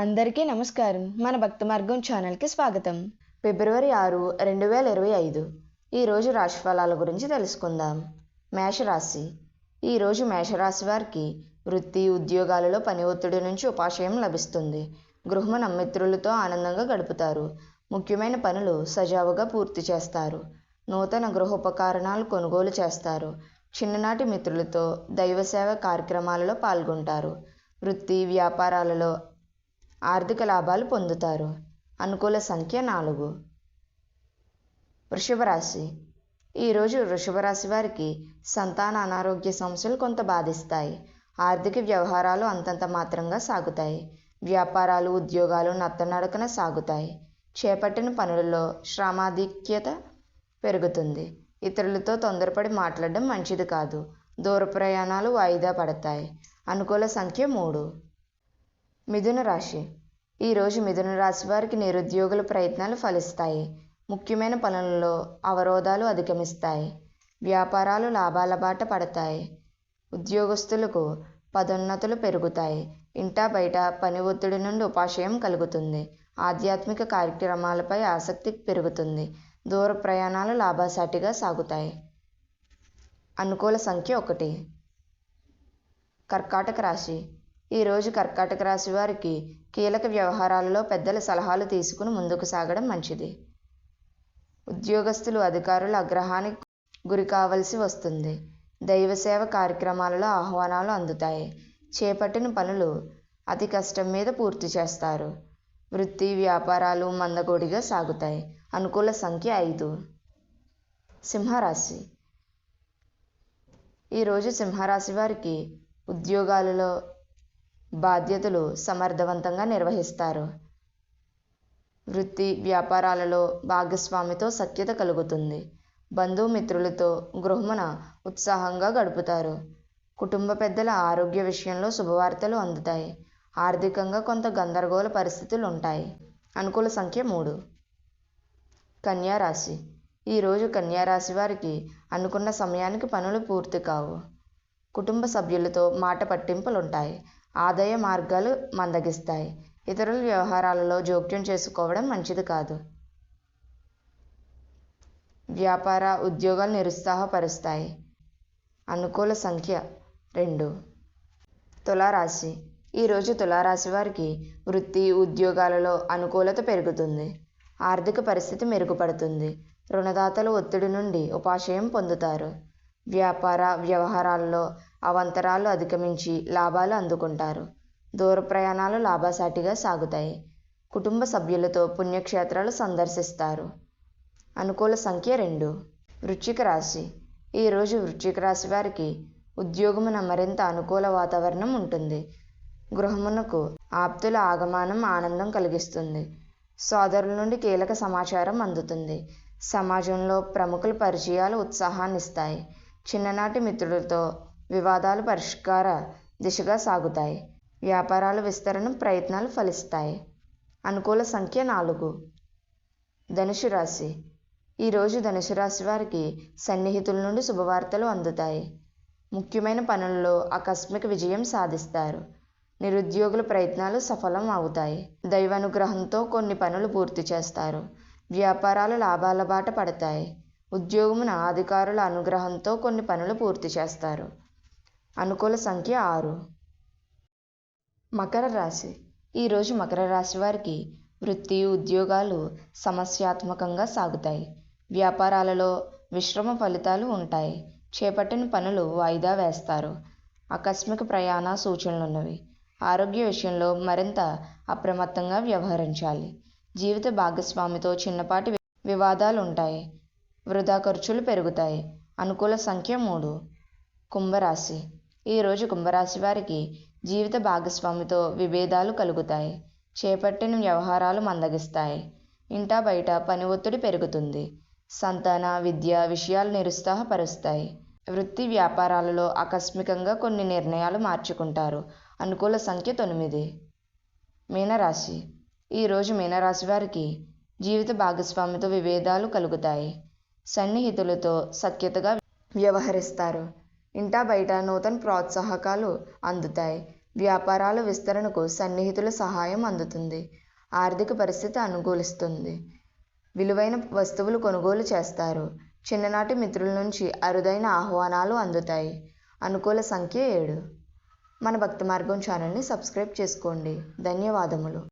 అందరికీ నమస్కారం. మన భక్త మార్గం ఛానల్కి స్వాగతం. ఫిబ్రవరి ఆరు రెండు వేల ఇరవై ఐదు. ఈరోజు రాశిఫలాల గురించి తెలుసుకుందాం. మేషరాశి. ఈరోజు మేషరాశి వారికి వృత్తి ఉద్యోగాలలో పని ఒత్తిడి నుంచి ఉపాశయం లభిస్తుంది. గృహము మిత్రులతో ఆనందంగా గడుపుతారు. ముఖ్యమైన పనులు సజావుగా పూర్తి చేస్తారు. నూతన గృహోపకరణాలు కొనుగోలు చేస్తారు. చిన్ననాటి మిత్రులతో దైవసేవ కార్యక్రమాలలో పాల్గొంటారు. వృత్తి వ్యాపారాలలో ఆర్థిక లాభాలు పొందుతారు. అనుకూల సంఖ్య నాలుగు. వృషభ రాశి ఈరోజు వృషభ రాశి వారికి సంతాన అనారోగ్య సమస్యలు కొంత బాధిస్తాయి. ఆర్థిక వ్యవహారాలు అంతంత మాత్రంగా సాగుతాయి. వ్యాపారాలు ఉద్యోగాలు నత్తనడకన సాగుతాయి. చేపట్టిన పనులలో శ్రమాధిక్యత పెరుగుతుంది. ఇతరులతో తొందరపడి మాట్లాడడం మంచిది కాదు. దూర ప్రయాణాలు వాయిదా పడతాయి. అనుకూల సంఖ్య మూడు. మిథున రాశి. ఈరోజు మిథున రాశి వారికి నిరుద్యోగుల ప్రయత్నాలు ఫలిస్తాయి. ముఖ్యమైన పనులలో అవరోధాలు అధిగమిస్తాయి. వ్యాపారాలు లాభాల బాట పడతాయి. ఉద్యోగస్తులకు పదోన్నతులు పెరుగుతాయి. ఇంటా బయట పని ఒత్తిడి నుండి ఉపాశయం కలుగుతుంది. ఆధ్యాత్మిక కార్యక్రమాలపై ఆసక్తి పెరుగుతుంది. దూర ప్రయాణాలు లాభసాటిగా సాగుతాయి. అనుకూల సంఖ్య ఒకటి. కర్కాటక రాశి. ఈరోజు కర్కాటక రాశి వారికి కీలక వ్యవహారాలలో పెద్దల సలహాలు తీసుకుని ముందుకు సాగడం మంచిది. ఉద్యోగస్తులు అధికారుల అగ్రహానికి గురి కావలసి వస్తుంది. దైవసేవ కార్యక్రమాలలో ఆహ్వానాలు అందుతాయి. చేపట్టిన పనులు అతి కష్టం మీద పూర్తి చేస్తారు. వృత్తి వ్యాపారాలు మందకొడిగా సాగుతాయి. అనుకూల సంఖ్య ఐదు. సింహరాశి. ఈరోజు సింహరాశి వారికి ఉద్యోగాలలో బాధ్యతలు సమర్థవంతంగా నిర్వహిస్తారు. వృత్తి వ్యాపారాలలో భాగస్వామితో సఖ్యత కలుగుతుంది. బంధుమిత్రులతో గృహమున ఉత్సాహంగా గడుపుతారు. కుటుంబ పెద్దల ఆరోగ్య విషయంలో శుభవార్తలు అందుతాయి. ఆర్థికంగా కొంత గందరగోళ పరిస్థితులు ఉంటాయి అనుకూల సంఖ్య మూడు. కన్యారాశి. ఈరోజు కన్యారాశి వారికి అనుకున్న సమయానికి పనులు పూర్తి కావు. కుటుంబ సభ్యులతో మాట పట్టింపులుంటాయి. ఆదాయ మార్గాలు మందగిస్తాయి. ఇతరుల వ్యవహారాలలో జోక్యం చేసుకోవడం మంచిది కాదు. వ్యాపార ఉద్యోగాలు నిరుత్సాహపరుస్తాయి. అనుకూల సంఖ్య రెండు. తులారాశి. ఈరోజు తులారాశి వారికి వృత్తి ఉద్యోగాలలో అనుకూలత పెరుగుతుంది. ఆర్థిక పరిస్థితి మెరుగుపడుతుంది. రుణదాతల ఒత్తిడి నుండి ఉపాశయం పొందుతారు. వ్యాపార వ్యవహారాల్లో అవంతరాలు అధిగమించి లాభాలు అందుకుంటారు. దూర ప్రయాణాలు లాభసాటిగా సాగుతాయి. కుటుంబ సభ్యులతో పుణ్యక్షేత్రాలు సందర్శిస్తారు. అనుకూల సంఖ్య రెండు. వృశ్చిక రాశి. ఈరోజు వృశ్చిక రాశి వారికి ఉద్యోగమున మరింత అనుకూల వాతావరణం ఉంటుంది. గృహమునకు ఆప్తుల ఆగమనం ఆనందం కలిగిస్తుంది. సోదరుల నుండి కీలక సమాచారం అందుతుంది. సమాజంలో ప్రముఖుల పరిచయాలు ఉత్సాహాన్ని ఇస్తాయి చిన్ననాటి మిత్రులతో వివాదాలు పరిష్కార దిశగా సాగుతాయి. వ్యాపారాల విస్తరణ ప్రయత్నాలు ఫలిస్తాయి. అనుకూల సంఖ్య నాలుగు. ధనుసు రాశి. ఈరోజు ధనుసు రాశి వారికి సన్నిహితుల నుండి శుభవార్తలు అందుతాయి. ముఖ్యమైన పనుల్లో ఆకస్మిక విజయం సాధిస్తారు. నిరుద్యోగుల ప్రయత్నాలు సఫలం అవుతాయి. దైవానుగ్రహంతో కొన్ని పనులు పూర్తి చేస్తారు. వ్యాపారాలు లాభాల బాట పడతాయి. ఉద్యోగమున అధికారుల అనుగ్రహంతో కొన్ని పనులు పూర్తి చేస్తారు. అనుకూల సంఖ్య ఆరు. మకర రాశి. ఈరోజు మకర రాశి వారికి వృత్తి ఉద్యోగాలు సమస్యాత్మకంగా సాగుతాయి. వ్యాపారాలలో విశ్రమ ఫలితాలు ఉంటాయి. చేపట్టిన పనులు వాయిదా వేస్తారు. ఆకస్మిక ప్రయాణ సూచనలున్నవి. ఆరోగ్య విషయంలో మరింత అప్రమత్తంగా వ్యవహరించాలి. జీవిత భాగస్వామితో చిన్నపాటి వివాదాలు ఉంటాయి వృధా ఖర్చులు పెరుగుతాయి. అనుకూల సంఖ్య మూడు. కుంభరాశి. ఈరోజు కుంభరాశి వారికి జీవిత భాగస్వామితో విభేదాలు కలుగుతాయి. చేపట్టిన వ్యవహారాలు మందగిస్తాయి. ఇంటా బయట పని ఒత్తిడి పెరుగుతుంది. సంతాన విద్య విషయాలు నిరుత్సాహపరుస్తాయి. వృత్తి వ్యాపారాలలో ఆకస్మికంగా కొన్ని నిర్ణయాలు మార్చుకుంటారు. అనుకూల సంఖ్య తొమ్మిది. మీనరాశి. ఈరోజు మీనరాశి వారికి జీవిత భాగస్వామితో విభేదాలు కలుగుతాయి. సన్నిహితులతో సఖ్యతగా వ్యవహరిస్తారు. ఇంటా బయట నూతన ప్రోత్సాహకాలు అందుతాయి. వ్యాపారాల విస్తరణకు సన్నిహితుల సహాయం అందుతుంది. ఆర్థిక పరిస్థితి అనుకూలిస్తుంది. విలువైన వస్తువులు కొనుగోలు చేస్తారు. చిన్ననాటి మిత్రుల నుంచి అరుదైన ఆహ్వానాలు అందుతాయి. అనుకూల సంఖ్య ఏడు. మన భక్తి మార్గం ఛానల్ని సబ్స్క్రైబ్ చేసుకోండి. ధన్యవాదములు.